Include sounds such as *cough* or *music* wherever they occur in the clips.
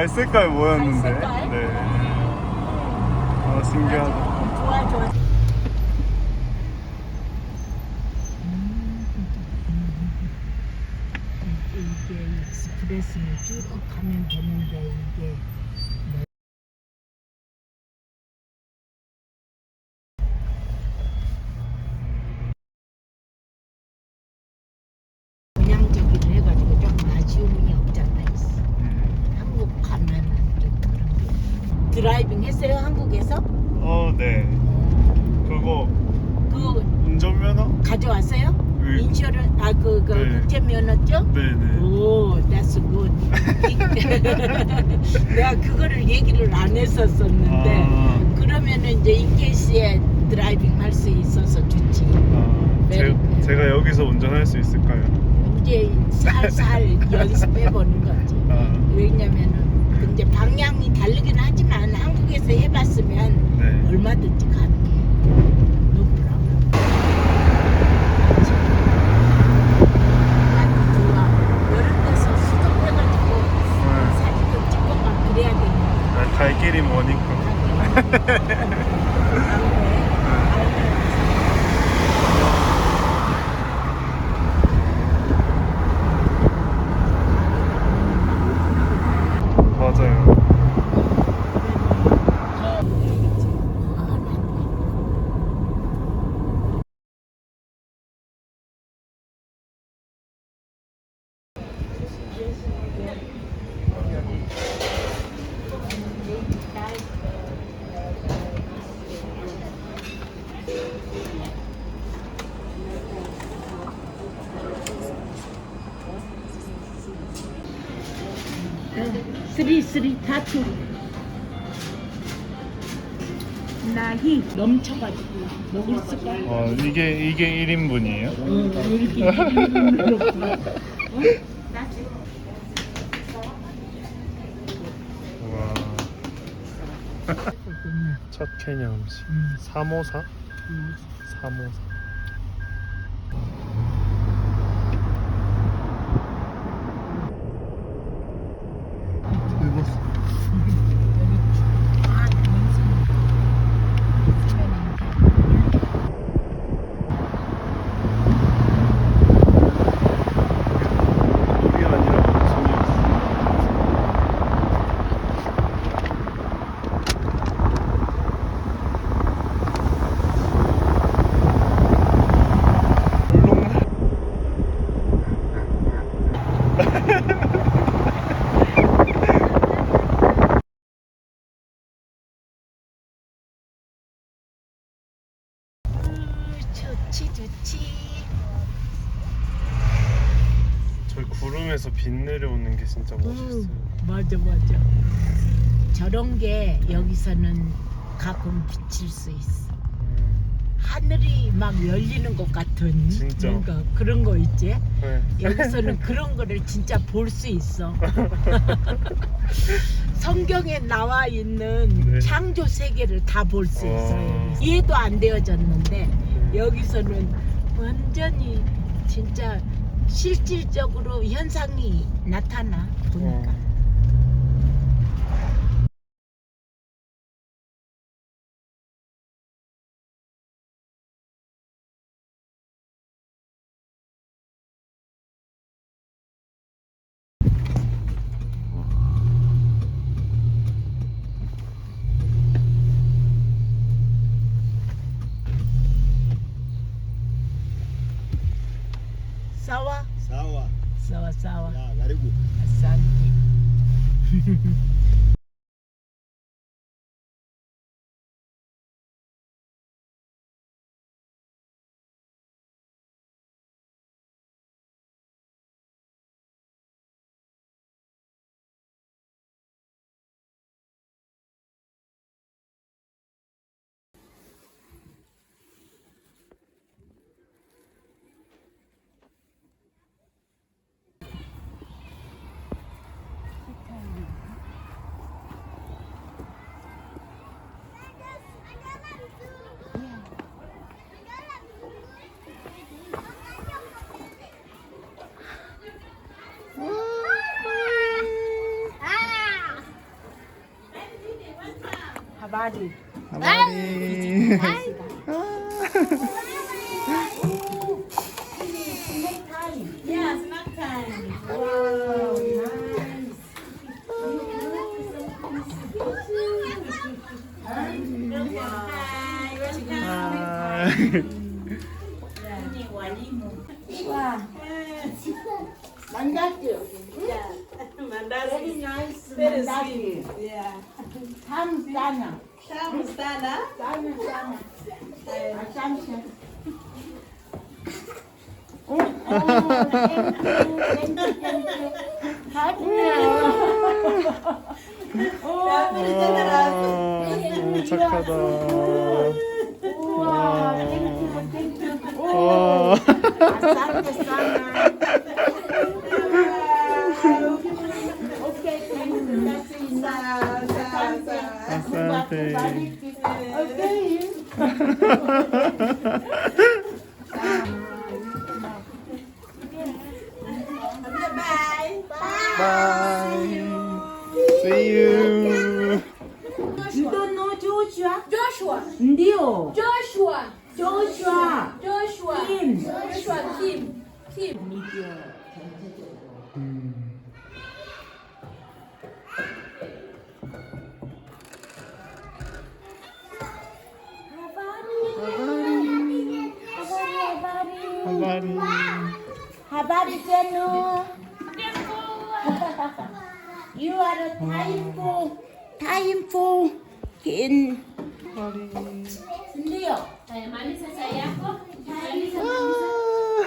갈색깔 뭐였는데. 갈색깔? 네. 아, 신기하다. 좋아, 좋아. 이게 익스프레스를 쭉 가면 되는데 이게 전향적으로 해가지고 조금 아쉬움이 없잖아. 좀게 드라이빙 했어요 한국에서? 어, 네. 그거, 그 운전면허? 가져왔어요? 네. 인슈런 아그 그 네. 국제 면허증? 네 네. 오, that's good. *laughs* 내가 그거를 얘기를 안 했었었는데 아. 그러면은 이제 인케이스에 드라이빙 할 수 있어서 좋지. 아, 제, 네. 제가 여기서 운전할 수 있을까요? 이제 살살 *laughs* 연습해 보는 거지. 아, 왜냐면은 이제 방향이 다르긴 하지만 한국에서 해봤으면 네. 얼마든지. 아주 좋아. 수동해가지고 네. 사진도 찍고 막 그래야 되니까. 아, 갈 길이 머니까. *laughs* 맞아요. 쓰리 타투 나히 넘쳐가지고 먹을 수가 어, 이게, 이게 1인분이에요? 응, 이렇게 어? 우와. *laughs* 첫 케냐 음식. 음. 354? 음. 354. 아, 좋지 좋지. 저희 구름에서 빛 내려오는 게 진짜 멋있어요. 음, 맞아 맞아. 저런 게 여기서는 가끔 비칠 수 있어. 음, 하늘이 막 열리는 것 같은 진짜. 뭔가 그런 거 있지. 네. 여기서는 *laughs* 그런 거를 진짜 볼 수 있어. *laughs* 성경에 나와 있는 네. 창조 세계를 다 볼 수 와. 있어요. 여기서. 이해도 안 되어졌는데 음. 여기서는 완전히 진짜 실질적으로 현상이 나타나 보니까. Sawa sawa, karibu. Asante. *laughs* karibu. asante. Habari. 하마리. 아. 만났죠? Very nice. 만났지? Tam sana. Tam sana. Sana sana. Akşamsın. Çakada. Oh. Asante sana. ਤੇ *laughs* Habari zenu? You are a timeful, timeful in ndio. Maliza chai yako. Maliza, maliza.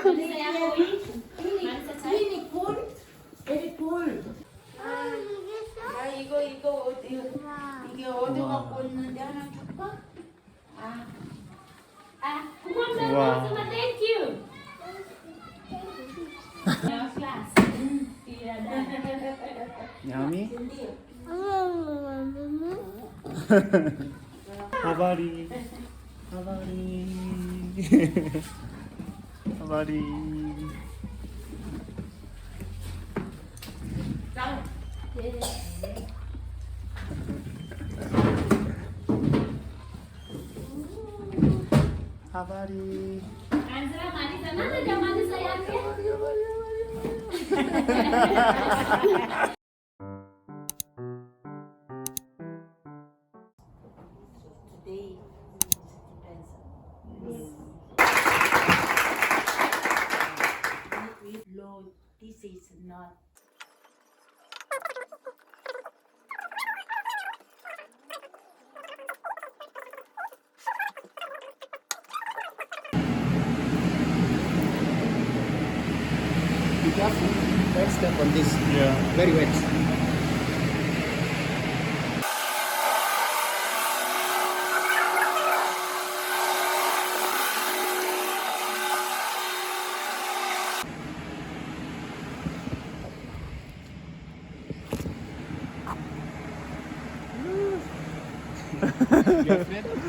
Maliza yako hii. Maliza chai. Hii ni pool, very pool. 아, 이거 이거 어디 이게 어디 갖고 있는데 하나 줄까? Ah, kumwambia Wow. thank you. 야미. 하바리. 하바리. 하바리. Today this. Is not. Don't step on this. Yeah. Very wet.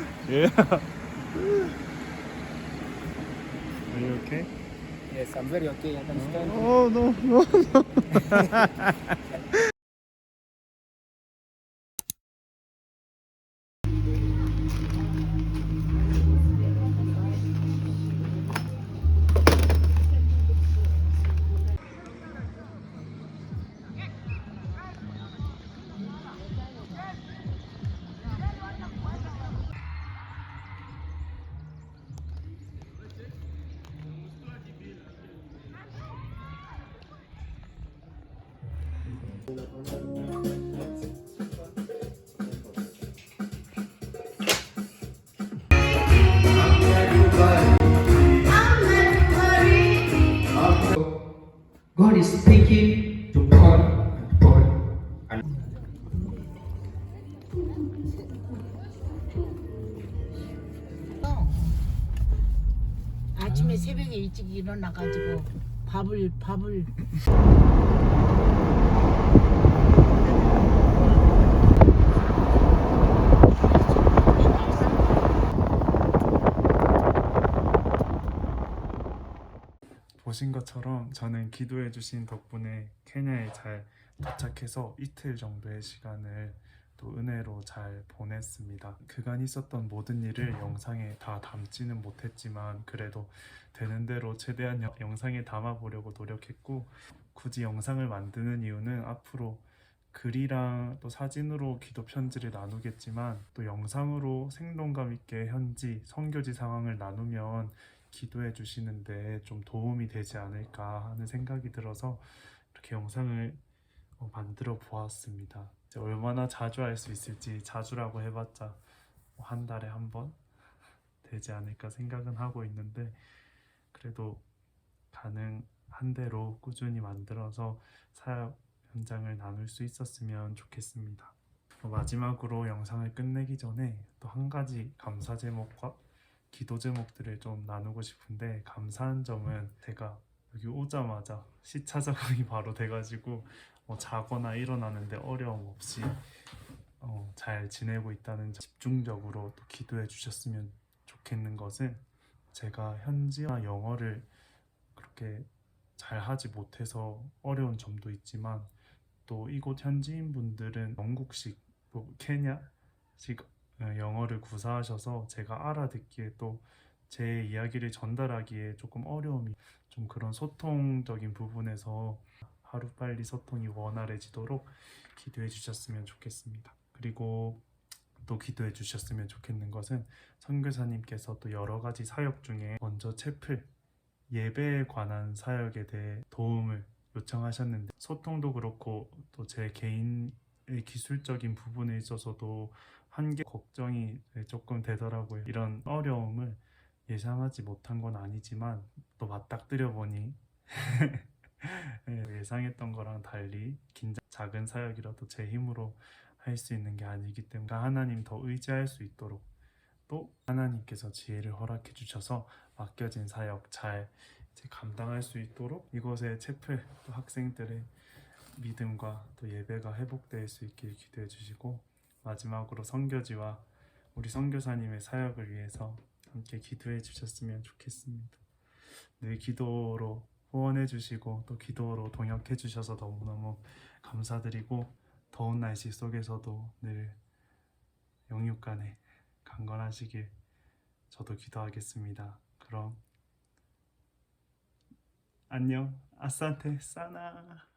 *laughs* Yeah. I'm very okay. I can stand. Oh no no no. *laughs* God is speaking to Paul and Paul. 어. 아침에 새벽에 일찍 일어나가지고 밥을 밥을 보신 것처럼 저는 기도해 주신 덕분에 케냐에 잘 도착해서 이틀 정도의 시간을 또 은혜로 잘 보냈습니다. 그간 있었던 모든 일을 영상에 다 담지는 못했지만 그래도 되는 대로 최대한 여- 영상에 담아 보려고 노력했고 굳이 영상을 만드는 이유는 앞으로 글이랑 또 사진으로 기도 편지를 나누겠지만 또 영상으로 생동감 있게 현지 선교지 상황을 나누면 기도해 주시는데 좀 도움이 되지 않을까 하는 생각이 들어서 이렇게 영상을 어, 만들어 보았습니다. 얼마나 자주 할 수 있을지 자주라고 해봤자 뭐한 달에 한 번 되지 않을까 생각은 하고 있는데 그래도 가능한 대로 꾸준히 만들어서 사역 현장을 나눌 수 있었으면 좋겠습니다. 어, 마지막으로 영상을 끝내기 전에 또 한 가지 감사 제목과 기도 제목들을 좀 나누고 싶은데 감사한 점은 제가 여기 오자마자 시차 적응이 *laughs* 바로 돼가지고 어, 자거나 일어나는데 어려움 없이 어, 잘 지내고 있다는 점 집중적으로 또 기도해 주셨으면 좋겠는 것은 제가 현지와 영어를 그렇게 잘 하지 못해서 어려운 점도 있지만 또 이곳 현지인 분들은 영국식, 뭐 케냐식 어, 영어를 구사하셔서 제가 알아듣기에 또 제 이야기를 전달하기에 조금 어려움이 좀 그런 소통적인 부분에서 하루빨리 소통이 원활해지도록 기도해 주셨으면 좋겠습니다. 그리고 또 기도해 주셨으면 좋겠는 것은 선교사님께서 또 여러 가지 사역 중에 먼저 채플 예배에 관한 사역에 대해 도움을 요청하셨는데 소통도 그렇고 또 제 개인의 기술적인 부분에 있어서도 한계 걱정이 조금 되더라고요. 이런 어려움을 예상하지 못한 건 아니지만 또 맞닥뜨려 보니 예, *laughs* 예상했던 거랑 달리 긴장 작은 사역이라도 제 힘으로 할 수 있는 게 아니기 때문에 하나님 더 의지할 수 있도록 또 하나님께서 지혜를 허락해 주셔서 맡겨진 사역 잘 감당할 수 있도록 이곳의 채플 또 학생들의 믿음과 또 예배가 회복될 수 있길 기도해 주시고 마지막으로 선교지와 우리 선교사님의 사역을 위해서 함께 기도해 주셨으면 좋겠습니다. 늘 기도로 후원해 주시고 또 기도로 동역해 주셔서 너무너무 감사드리고 더운 날씨 속에서도 늘 영육간에 강건하시길 저도 기도하겠습니다. 그럼 안녕 아산테 사나